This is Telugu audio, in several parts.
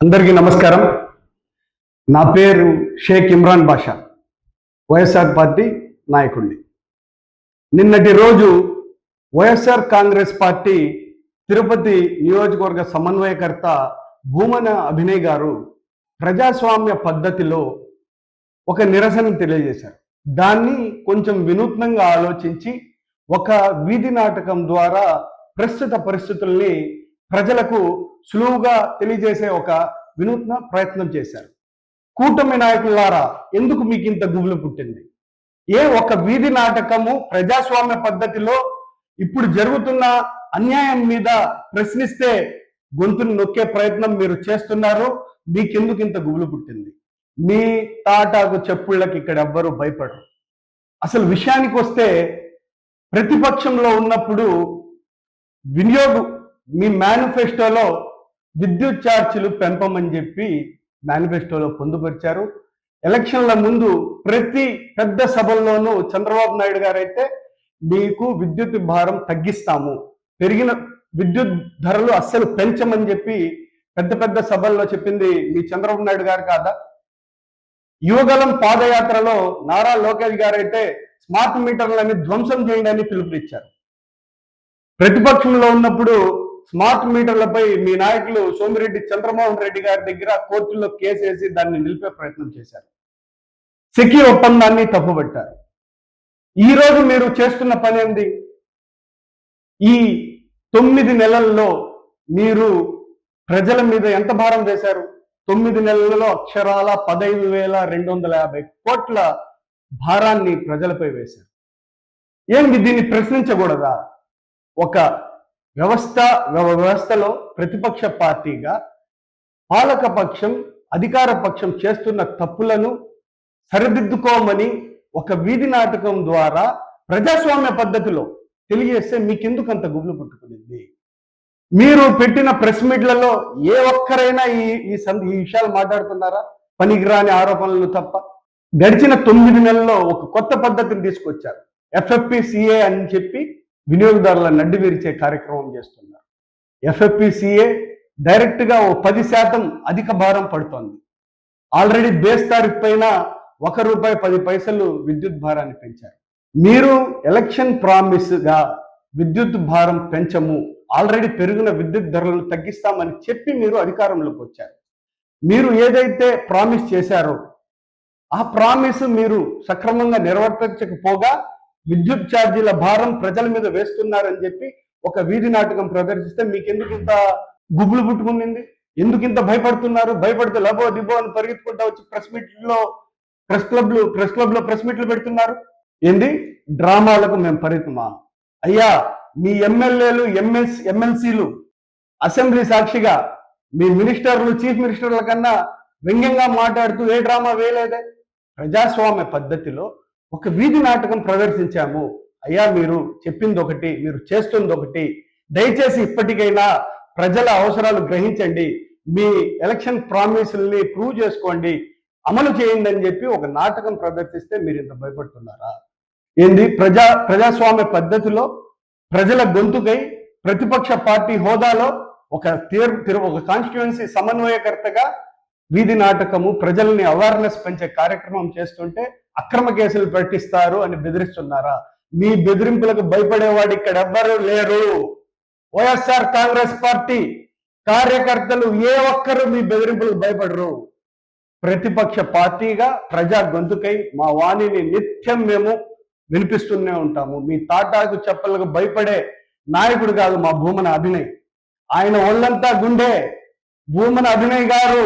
అందరికీ నమస్కారం. నా పేరు షేక్ ఇమ్రాన్ బాషా వైఎస్ఆర్ పార్టీ నాయకుడిని. నిన్నటి రోజు వైఎస్ఆర్ కాంగ్రెస్ పార్టీ తిరుపతి నియోజకవర్గ సమన్వయకర్త భూమన అభినయ్ గారు ప్రజాస్వామ్య పద్ధతిలో ఒక నిరసన తెలియజేశారు. దాన్ని కొంచెం వినూత్నంగా ఆలోచించి ఒక వీధి నాటకం ద్వారా ప్రస్తుత పరిస్థితుల్ని ప్రజలకు సులువుగా తెలియజేసే ఒక వినూత్న ప్రయత్నం చేశారు. కూటమి నాయకులారా ఎందుకు మీకు ఇంత గుబులు పుట్టింది? ఏ ఒక వీధి నాటకము ప్రజాస్వామ్య పద్ధతిలో ఇప్పుడు జరుగుతున్న అన్యాయం మీద ప్రశ్నిస్తే గొంతును నొక్కే ప్రయత్నం మీరు చేస్తున్నారు మీకెందుకు ఇంత గుబులు పుట్టింది? మీ తాటాకు చెప్పుళ్ళకి ఇక్కడ ఎవ్వరూ భయపడరు. అసలు విషయానికి వస్తే ప్రతిపక్షంలో ఉన్నప్పుడు వినియోగం మీ మేనిఫెస్టోలో విద్యుత్ ఛార్జీలు పెంపమని చెప్పి మేనిఫెస్టోలో పొందుపరిచారు. ఎలక్షన్ల ముందు ప్రతి పెద్ద సభల్లోనూ చంద్రబాబు నాయుడు గారు అయితే మీకు విద్యుత్ భారం తగ్గిస్తాము. పెరిగిన విద్యుత్ ధరలు అస్సలు పెంచమని చెప్పి పెద్ద పెద్ద సభల్లో చెప్పింది మీ చంద్రబాబు నాయుడు గారు కాదా? యువగలం పాదయాత్రలో నారా లోకేష్ గారు అయితే స్మార్ట్ మీటర్లని ధ్వంసం చేయండి అని పిలుపునిచ్చారు. ప్రతిపక్షంలో ఉన్నప్పుడు స్మార్ట్ మీటర్లపై మీ నాయకులు సోమిరెడ్డి చంద్రమోహన్ రెడ్డి గారి దగ్గర కోర్టులో కేసు వేసి దాన్ని నిలిపే ప్రయత్నం చేశారు. సిక్కి ఒప్పందాన్ని తప్పుబట్టారు. ఈ రోజు మీరు చేస్తున్న పని ఏంది? ఈ తొమ్మిది నెలల్లో మీరు ప్రజల మీద ఎంత భారం వేశారు? తొమ్మిది నెలలలో అక్షరాల పదహైదు వేల రెండు వందల యాభై కోట్ల భారాన్ని ప్రజలపై వేశారు. ఏంది దీన్ని ప్రశ్నించకూడదా? ఒక వ్యవస్థ వ్యవస్థలో ప్రతిపక్ష పార్టీగా పాలక పక్షం అధికార పక్షం చేస్తున్న తప్పులను సరిదిద్దుకోమని ఒక వీధి నాటకం ద్వారా ప్రజాస్వామ్య పద్ధతిలో తెలియజేస్తే మీకెందుకు అంత గుబులు పుట్టుకునింది? మీరు పెట్టిన ప్రెస్ మీట్లలో ఏ ఒక్కరైనా ఈ ఈ సం ఈ విషయాలు మాట్లాడుతున్నారా? పనికిరాని ఆరోపణలు తప్ప. గడిచిన తొమ్మిది నెలల్లో ఒక కొత్త పద్ధతిని తీసుకొచ్చారు. ఎఫ్ఎఫ్పిసిఏ అని చెప్పి వినియోగదారుల నడ్డి విరిచే కార్యక్రమం చేస్తున్నారు. ఎఫ్ఎఫ్పిసిఏ డైరెక్ట్గా ఓ పది శాతం అధిక భారం పడుతోంది. ఆల్రెడీ బేస్ తారీఖు పైన ఒక రూపాయి పది పైసలు విద్యుత్ భారాన్ని పెంచారు. మీరు ఎలక్షన్ ప్రామిస్గా విద్యుత్ భారం పెంచము ఆల్రెడీ పెరిగిన విద్యుత్ ధరలను తగ్గిస్తామని చెప్పి మీరు అధికారంలోకి వచ్చారు. మీరు ఏదైతే ప్రామిస్ చేశారో ఆ ప్రామిస్ మీరు సక్రమంగా నిర్వర్తించకపోగా విద్యుత్ ఛార్జీల భారం ప్రజల మీద వేస్తున్నారని చెప్పి ఒక వీధి నాటకం ప్రదర్శిస్తే మీకెందుకు ఇంత గుబులు పుట్టుకుంది? ఎందుకు ఇంత భయపడుతున్నారు? భయపడితే లబో దిబో అని పరిగెత్తుకుంటా వచ్చి ప్రెస్ మీట్లో ప్రెస్ క్లబ్లు ప్రెస్ క్లబ్లో ప్రెస్ మీట్లు పెడుతున్నారు? ఏంది? డ్రామాలకు మేము పరిమితమా? అయ్యా మీ ఎమ్మెల్యేలు ఎంఎస్ ఎమ్మెల్సీలు అసెంబ్లీ సాక్షిగా మీ మినిస్టర్లు చీఫ్ మినిస్టర్ల కన్నా వ్యంగ్యంగా మాట్లాడుతూ ఏ డ్రామా వేయలేదే? ప్రజాస్వామ్య పద్ధతిలో ఒక వీధి నాటకం ప్రదర్శించాము. అయ్యా మీరు చెప్పింది ఒకటి మీరు చేస్తుంది ఒకటి దయచేసి ఇప్పటికైనా ప్రజల అవసరాలు గ్రహించండి. మీ ఎలక్షన్ ప్రామిసుల్ని ప్రూవ్ చేసుకోండి. అమలు చేయండి అని చెప్పి ఒక నాటకం ప్రదర్శిస్తే మీరు ఇంత భయపడుతున్నారా? ఏంది? ప్రజా ప్రజాస్వామ్య పద్ధతిలో ప్రజల గొంతుకై ప్రతిపక్ష పార్టీ హోదాలో ఒక తీర్ ఒక కాన్స్టిట్యుయెన్సీ సమన్వయకర్తగా వీధి నాటకము ప్రజల్ని అవేర్నెస్ పెంచే కార్యక్రమం చేస్తుంటే అక్రమ కేసులు పెట్టిస్తారు అని బెదిరిస్తున్నారా? మీ బెదిరింపులకు భయపడేవాడు ఇక్కడ ఎవ్వరు లేరు. వైఎస్ఆర్ కాంగ్రెస్ పార్టీ కార్యకర్తలు ఏ ఒక్కరు మీ బెదిరింపులకు భయపడరు. ప్రతిపక్ష పార్టీగా ప్రజా గొంతుకై మా వాణిని నిత్యం మేము వినిపిస్తూనే ఉంటాము. మీ తాటాకు చెప్పలకు భయపడే నాయకుడు కాదు మా భూమన అభినయ్. ఆయన ఒళ్ళంతా గుండె. భూమన అభినయ్ గారు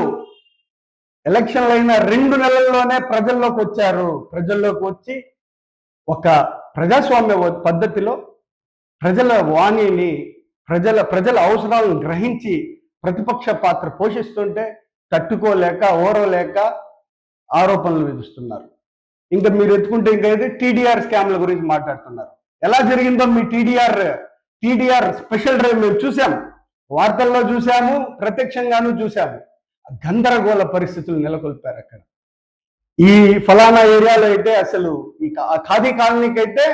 ఎలక్షన్లు అయిన రెండు నెలల్లోనే ప్రజల్లోకి వచ్చారు. ప్రజల్లోకి వచ్చి ఒక ప్రజాస్వామ్య పద్ధతిలో ప్రజల వాణిని ప్రజల ప్రజల అవసరాలను గ్రహించి ప్రతిపక్ష పాత్ర పోషిస్తుంటే తట్టుకోలేక ఓరవలేక ఆరోపణలు విధిస్తున్నారు. ఇంకా మీరు ఎత్తుకుంటే ఇంకా టీడీఆర్ స్కామ్ల గురించి మాట్లాడుతున్నారు. ఎలా జరిగిందో మీ టీడీఆర్ టీడీఆర్ స్పెషల్ డ్రైవ్ మేము చూసాము వార్తల్లో చూసాము ప్రత్యక్షంగానూ చూసాము గందరగోళ పరిస్థితులు నెలకొల్పారు అక్కడ. ఈ ఫలానా ఏరియాలో అయితే అసలు ఈ ఖాదీ కాలనీకి అయితే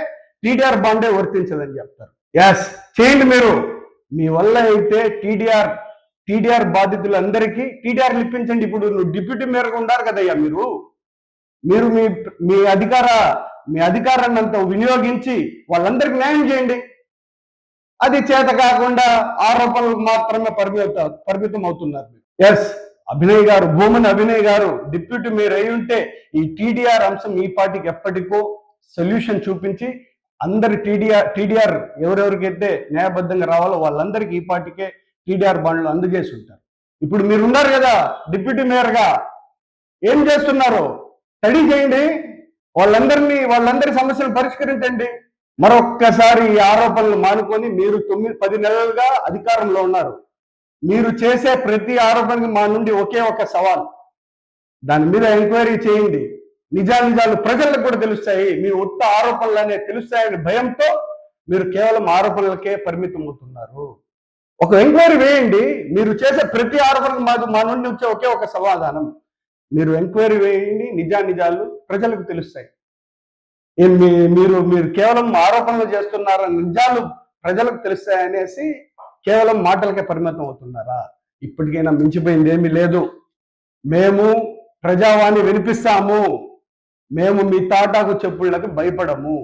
టీడీఆర్ బాండే వర్తించదని చెప్తారు. ఎస్ చేయండి మీరు. మీ వల్ల అయితే టీడీఆర్ టీడీఆర్ బాధితులందరికీ టీడీఆర్ ఇప్పించండి ఇప్పుడు నువ్వు డిప్యూటీ మేరకు ఉండారు కదయ్యా మీరు. మీరు మీ మీ అధికార మీ అధికారాన్ని అంతా వినియోగించి వాళ్ళందరికీ న్యాయం చేయండి. అది చేత కాకుండా ఆరోపణలకు మాత్రమే పరిమిత పరిమితం అవుతున్నారు ఎస్ అభినయ్ గారు భూమన్ అభినయ్ గారు డిప్యూటీ మీరు అయి ఉంటే ఈ టీడీఆర్ అంశం ఈ పార్టీకి ఎప్పటికో సొల్యూషన్ చూపించి అందరి టీడీఆర్ టీడీఆర్ ఎవరెవరికైతే న్యాయబద్ధంగా రావాలో వాళ్ళందరికీ ఈ పార్టీకే టీడీఆర్ బాండ్లు అందజేసి ఉంటారు. ఇప్పుడు మీరు ఉన్నారు కదా డిప్యూటీ మేయర్గా. ఏం చేస్తున్నారు? స్టడీ చేయండి. వాళ్ళందరినీ వాళ్ళందరి సమస్యలు పరిష్కరించండి. మరొక్కసారి ఈ ఆరోపణలు మానుకొని మీరు తొమ్మిది పది నెలలుగా అధికారంలో ఉన్నారు. మీరు చేసే ప్రతి ఆరోపణకి మా నుండి ఒకే ఒక సవాల్. దాని మీద ఎంక్వైరీ చేయండి. నిజానిజాలు ప్రజలకు కూడా తెలుస్తాయి. మీ ఉత్త ఆరోపణలనే తెలుస్తాయని భయంతో మీరు కేవలం ఆరోపణలకే పరిమితం అవుతున్నారు. ఒక ఎంక్వైరీ వేయండి. మీరు చేసే ప్రతి ఆరోపణకు మాకు మా నుండి వచ్చే ఒకే ఒక సమాధానం. మీరు ఎంక్వైరీ వేయండి. నిజానిజాలు ప్రజలకు తెలుస్తాయి. మీరు మీరు కేవలం ఆరోపణలు చేస్తున్నారని నిజాలు ప్రజలకు తెలుస్తాయి అనేసి కేవలం మాటలకే పరిమితం అవుతున్నారా? ఇప్పటికైనా మించిపోయింది ఏమీ లేదు. మేము ప్రజావాణి వినిపిస్తాము. మేము మీ తాటాకు చెప్పులకు భయపడము.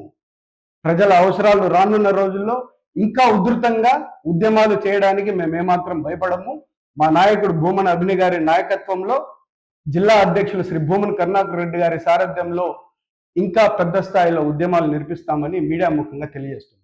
ప్రజల అవసరాలు రానున్న రోజుల్లో ఇంకా ఉధృతంగా ఉద్యమాలు చేయడానికి మేము ఏమాత్రం భయపడము. మా నాయకుడు భూమన్ అభిని గారి నాయకత్వంలో జిల్లా అధ్యక్షులు శ్రీ భూమన్ కరుణాకర్ రెడ్డి గారి సారథ్యంలో ఇంకా పెద్ద స్థాయిలో ఉద్యమాలు నిర్పిస్తామని మీడియా ముఖంగా తెలియజేస్తుంది